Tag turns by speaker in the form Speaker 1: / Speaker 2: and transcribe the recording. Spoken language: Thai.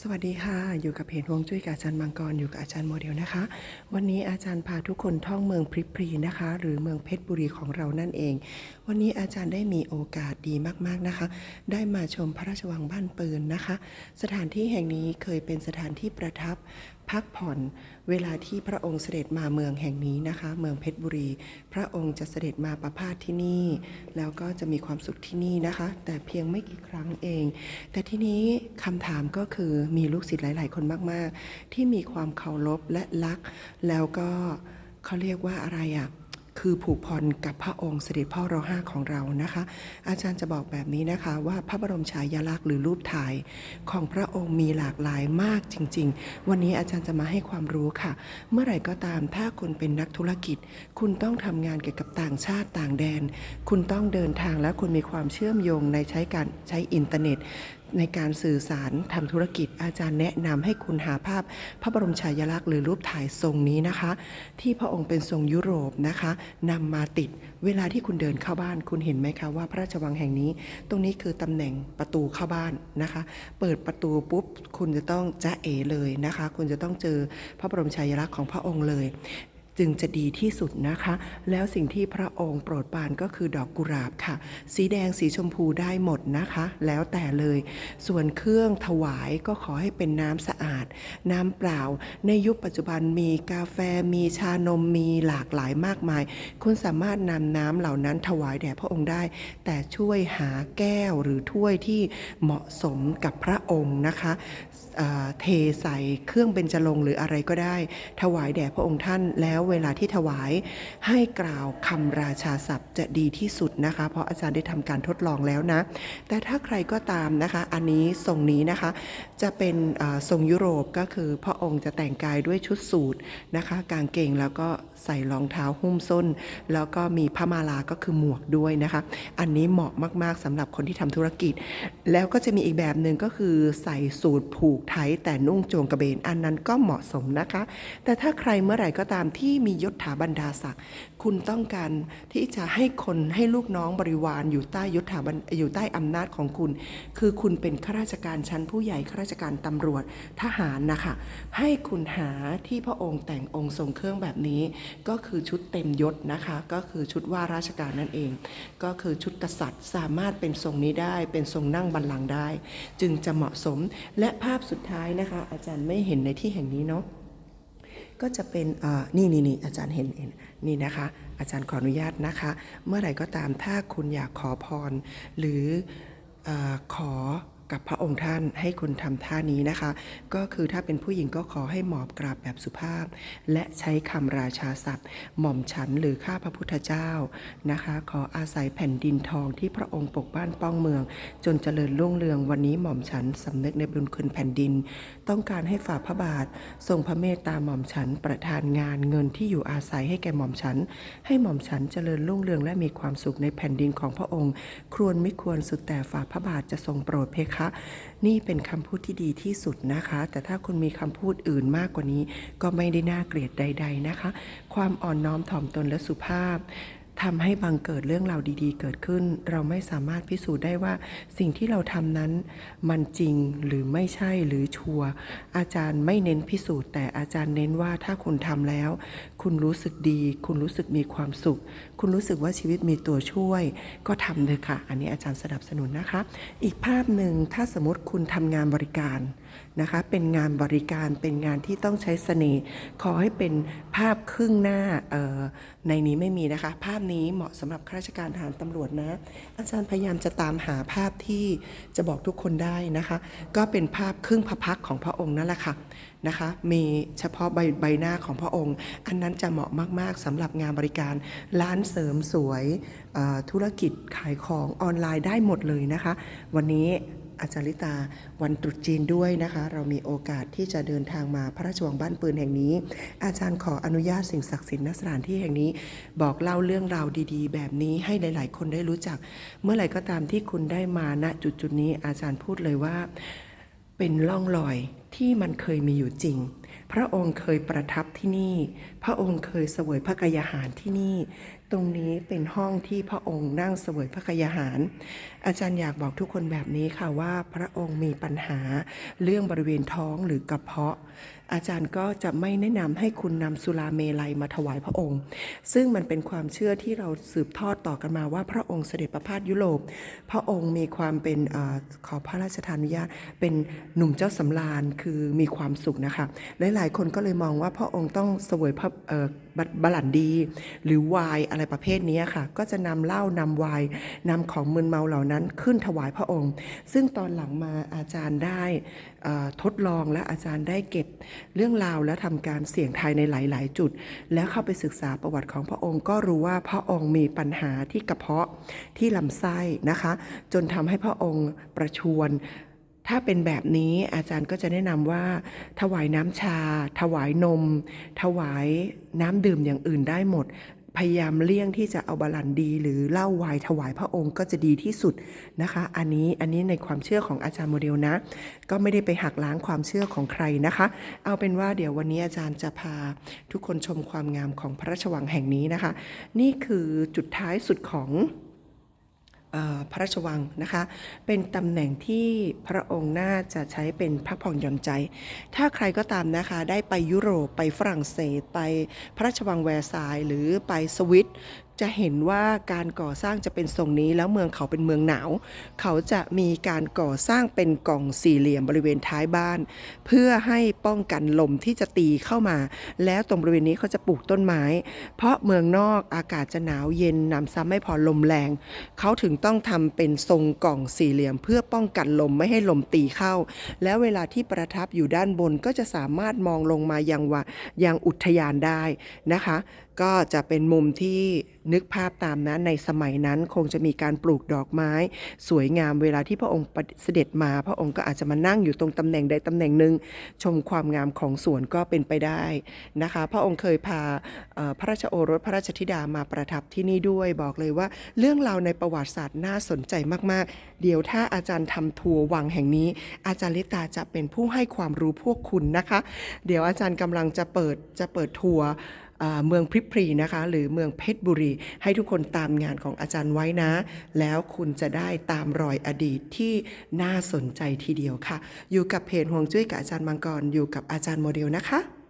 Speaker 1: สวัสดีค่ะ อยู่กับเพจฮวงจุ้ยกับอาจารย์มังกรอยู่กับอาจารย์โมเดลนะคะ วันนี้อาจารย์พาทุกคนท่องเมืองพริบพรีนะคะ หรือเมืองเพชรบุรีของเรานั่นเอง วันนี้อาจารย์ได้มีโอกาสดีมากๆนะคะ ได้มาชมพระราชวังบ้านปืนนะคะ สถานที่แห่งนี้เคยเป็นสถานที่ประทับ พักผ่อนเวลาที่พระองค์เสด็จมาเมืองแห่งนี้นะคะ เมืองเพชรบุรี พระองค์จะเสด็จมาประพาสที่นี่ แล้วก็จะมีความสุขที่นี่นะคะ แต่เพียงไม่กี่ครั้งเอง แต่ที่นี้คำถามก็คือมีลูกศิษย์หลาย ๆ คนมาก ๆ ที่มีความเคารพและรัก แล้วก็เขาเรียกว่าอะไรอะ คือผูกพันกับพระองค์เสด็จพ่อรอห้าของเรานะคะ อาจารย์จะบอกแบบนี้นะคะ ว่าพระบรมฉายาลักษณ์หรือรูปถ่ายของพระองค์มีหลากหลายมากจริง ๆ วันนี้อาจารย์จะมาให้ความรู้ค่ะ เมื่อไหร่ก็ตามถ้าคุณเป็นนักธุรกิจ คุณต้องทำงานเกี่ยวกับต่างชาติต่างแดน คุณต้องเดินทางและคุณมีความเชื่อมโยงในใช้การใช้อินเทอร์เน็ตในการสื่อสารทำธุรกิจอาจารย์แนะนำให้คุณหาภาพพระบรมฉายาลักษณ์หรือรูปถ่ายทรงนี้นะคะ ที่พระองค์เป็นทรงยุโรปนะคะนำมาติดเวลาที่คุณเดินเข้าบ้านคุณเห็นไหมคะว่าพระราชวังแห่งนี้ ตรงนี้คือตำแหน่งประตูเข้าบ้านนะคะ เปิดประตูปุ๊บคุณจะต้องจ้าเอเลยนะคะ คุณจะต้องเจอพระบรมฉายาลักษณ์ของพระองค์เลย จึงจะดีที่สุดนะคะ แล้วสิ่งที่พระองค์โปรดปรานก็คือดอกกุหลาบค่ะ สีแดงสีชมพูได้หมดนะคะ แล้วแต่เลย ส่วนเครื่องถวายก็ขอให้เป็นน้ำสะอาด น้ำเปล่า ในยุคปัจจุบันมีกาแฟมีชานมมีหลากหลายมากมาย คุณสามารถนำน้ำเหล่านั้นถวายแด่พระองค์ได้ แต่ช่วยหาแก้วหรือถ้วยที่เหมาะสมกับพระองค์นะคะเเทใส่เครื่องเบญจรงหรืออะไรก็ได้ ถวายแด่พระองค์ท่านแล้วเวลาที่ถวายให้กล่าวคำราชาศัพท์จะดีที่สุดนะคะ เพราะอาจารย์ได้ทำการทดลองแล้วนะ แต่ถ้าใครก็ตามนะคะ อันนี้ทรงนี้นะคะ จะเป็นทรงยุโรปก็คือพระองค์จะแต่งกายด้วยชุดสูทนะคะ กางเกงแล้วก็ใส่รองเท้าหุ้มส้น แล้วก็มีพระมาลาก็คือหมวกด้วยนะคะ อันนี้เหมาะมากๆสำหรับคนที่ทำธุรกิจ แล้วก็จะมีอีกแบบหนึ่งก็คือใส่สูทผูกไทยแต่นุ่งโจงกระเบนอันนั้นก็เหมาะสมนะคะ แต่ถ้าใครเมื่อไหร่ก็ตามที่ที่มียศถาบรรดาศักดิ์คุณต้องการที่จะให้คนให้ลูกน้องบริวารอยู่ใต้ยศถาบรรอยู่ใต้อำนาจของคุณ คือคุณเป็นข้าราชการชั้นผู้ใหญ่ข้าราชการตำรวจทหารนะคะให้คุณหาที่พระองค์แต่งองค์ทรงเครื่องแบบนี้ ก็คือชุดเต็มยศนะคะ ก็คือชุดว่าราชการนั่นเอง ก็คือชุดกษัตริย์สามารถเป็นทรงนี้ได้ เป็นทรงนั่งบัลลังก์ได้ จึงจะเหมาะสมและภาพสุดท้ายนะคะ อาจารย์ไม่เห็นในที่แห่งนี้เนาะ ก็จะเป็นนี่นี่นี่อาจารย์เห็นเห็นนี่นะคะ อาจารย์ขออนุญาตนะคะ เมื่อไหร่ก็ตามถ้าคุณอยากขอพร หรืออขอ กับพระองค์ท่านให้คุณทำท่านี้นะคะ ก็คือถ้าเป็นผู้หญิงก็ขอให้หมอบกราบแบบสุภาพ และใช้คำราชาศัพท์ หม่อมฉันหรือข้าพระพุทธเจ้านะคะ ขออาศัยแผ่นดินทองที่พระองค์ปกบ้านป้องเมือง จนเจริญรุ่งเรืองวันนี้หม่อมฉันสำนึกในบุญคุณแผ่นดิน ต้องการให้ฝ่าพระบาท ทรงพระเมตตาหม่อมฉันประทานงานเงินที่อยู่อาศัยให้แก่หม่อมฉัน ให้หม่อมฉันเจริญรุ่งเรืองและมีความสุขในแผ่นดินของพระองค์ ควรไม่ควรสุดแต่ฝ่าพระบาทจะทรงโปรดเพคะนี่เป็นคำพูดที่ดีที่สุดนะคะ แต่ถ้าคุณมีคำพูดอื่นมากกว่านี้ ก็ไม่ได้น่าเกลียดใด ๆนะคะ ความอ่อนน้อมถ่อมตนและสุภาพ ทำให้บังเกิดเรื่องราวดีๆ เกิดขึ้น เราไม่สามารถพิสูจน์ได้ว่าสิ่งที่เราทำนั้นมันจริงหรือไม่ใช่หรือชัวร์อาจารย์ไม่เน้นพิสูจน์ แต่อาจารย์เน้นว่าถ้าคุณทำแล้ว คุณรู้สึกดี คุณรู้สึกมีความสุข คุณรู้สึกว่าชีวิตมีตัวช่วย ก็ทำเลยค่ะ อันนี้อาจารย์สนับสนุนนะคะ อีกภาพหนึ่งถ้าสมมติคุณทำงานบริการ นะคะ เป็นงานบริการเป็นงานที่ต้องใช้เสน่ห์ขอให้เป็นภาพครึ่งหน้าออในนี้ไม่มีนะคะ ภาพนี้เหมาะสำหรับข้าราชการทหารตำรวจนะ อาจารย์พยายามจะตามหาภาพที่จะบอกทุกคนได้นะคะ ก็เป็นภาพครึ่งพระพักของพระองค์นั่นแหละค่ะนะคะ มีเฉพาะใบใบหน้าของพระองค์ อันนั้นจะเหมาะมาก ๆสำหรับงานบริการร้านเสริมสวยออธุรกิจขายของออนไลน์ได้หมดเลยนะคะ วันนี้ อาจารย์ลิตาวันตรุษจีนด้วยนะคะ เรามีโอกาสที่จะเดินทางมาพระราชวังบ้านปืนแห่งนี้ อาจารย์ขออนุญาตสิ่งศักดิ์สิทธิ์ณสถานที่แห่งนี้ บอกเล่าเรื่องราวดีๆ แบบนี้ให้หลาย ๆ คนได้รู้จัก เมื่อไหร่ก็ตามที่คุณได้มาณจุดจุดๆนี้อาจารย์พูดเลยว่า เป็นล่องรอยที่มันเคยมีอยู่จริง พระองค์เคยประทับที่นี่ พระองค์เคยเสวยพระกายาหารที่นี่ ตรงนี้เป็นห้องที่พระองค์นั่งเสวยพระกยาหาร อาจารย์อยากบอกทุกคนแบบนี้ค่ะว่าพระองค์มีปัญหาเรื่องบริเวณท้องหรือกระเพาะ อาจารย์ก็จะไม่แนะนำให้คุณนำสุราเมลัยมาถวายพระองค์ ซึ่งมันเป็นความเชื่อที่เราสืบทอดต่อกันมาว่าพระองค์เสด็จประพาสยุโรป พระองค์มีความเป็นอขอพระราชทานอนุญาตเป็นหนุ่มเจ้าสำราญคือมีความสุขนะคะหลายๆ คนก็เลยมองว่าพระองค์ต้องเสวยพระ บับลันดี หรือไวน์อะไรประเภทนี้ค่ะ ก็จะนำเหล้านำไวน์นำของมึนเมาเหล่านั้นขึ้นถวายพระองค์ ซึ่งตอนหลังมาอาจารย์ได้ทดลองและอาจารย์ได้เก็บเรื่องราวและทำการเสี่ยงทายในหลาย ๆ จุด แล้วเข้าไปศึกษาประวัติของพระองค์ ก็รู้ว่าพระองค์มีปัญหาที่กระเพาะที่ลำไส้นะคะ จนทำให้พระองค์ประชวร ถ้าเป็นแบบนี้อาจารย์ก็จะแนะนำว่า ถวายน้ำชา ถวายนม ถวายน้ำดื่มอย่างอื่นได้หมด พยายามเลี่ยงที่จะเอาบาลันดี หรือเหล้าไวน์ถวายพระองค์ก็จะดีที่สุดนะคะ อันนี้อันนี้ในความเชื่อของอาจารย์โมเดลนะ ก็ไม่ได้ไปหักล้างความเชื่อของใครนะคะ เอาเป็นว่าเดี๋ยววันนี้อาจารย์จะพาทุกคนชมความงามของพระราชวังแห่งนี้นะคะ นี่คือจุดท้ายสุดของ พระราชวังนะคะ เป็นตำแหน่งที่พระองค์น่าจะใช้เป็นพักผ่อนหย่อนใจ ถ้าใครก็ตามนะคะ ได้ไปยุโรปไปฝรั่งเศส ไปพระราชวังแวร์ซายหรือไปสวิต จะเห็นว่าการก่อสร้างจะเป็นทรงนี้ แล้วเมืองเขาเป็นเมืองหนาว เขาจะมีการก่อสร้างเป็นกล่องสี่เหลี่ยมบริเวณท้ายบ้าน เพื่อให้ป้องกันลมที่จะตีเข้ามา แล้วตรงบริเวณนี้เขาจะปลูกต้นไม้ เพราะเมืองนอกอากาศจะหนาวเย็นนำซ้ำไม่พอลมแรง เขาถึงต้องทำเป็นทรงกล่องสี่เหลี่ยม เพื่อป้องกันลมไม่ให้ลมตีเข้า แล้วเวลาที่ประทับอยู่ด้านบนก็จะสามารถมองลงมายังว่ายังอุทยานได้นะคะ ก็จะเป็นมุมที่นึกภาพตามนะในสมัยนั้นคงจะมีการปลูกดอกไม้ สวยงามเวลาที่พระองค์เสด็จมา พระองค์ก็อาจจะมานั่งอยู่ตรงตำแหน่งใดตำแหน่งหนึ่งชมความงามของสวนก็เป็นไปได้นะคะ พระองค์เคยพาพระราชโอรสพระราชธิดามาประทับที่นี่ด้วย บอกเลยว่า เรื่องราวในประวัติศาสตร์น่าสนใจมากๆ เดี๋ยวถ้าอาจารย์ทำทัวร์วังแห่งนี้ อาจารย์ลิตาจะเป็นผู้ให้ความรู้พวกคุณนะคะ เดี๋ยวอาจารย์กำลังจะเปิดจะเปิดทัวร์ เมืองพริพรีนะคะ หรือเมืองเพชรบุรี ให้ทุกคนตามงานของอาจารย์ไว้นะ แล้วคุณจะได้ตามรอยอดีตที่น่าสนใจทีเดียวค่ะ อยู่กับเพจห่วงจุ้ยกับอาจารย์มังกรอยู่กับอาจารย์โมเดลนะคะ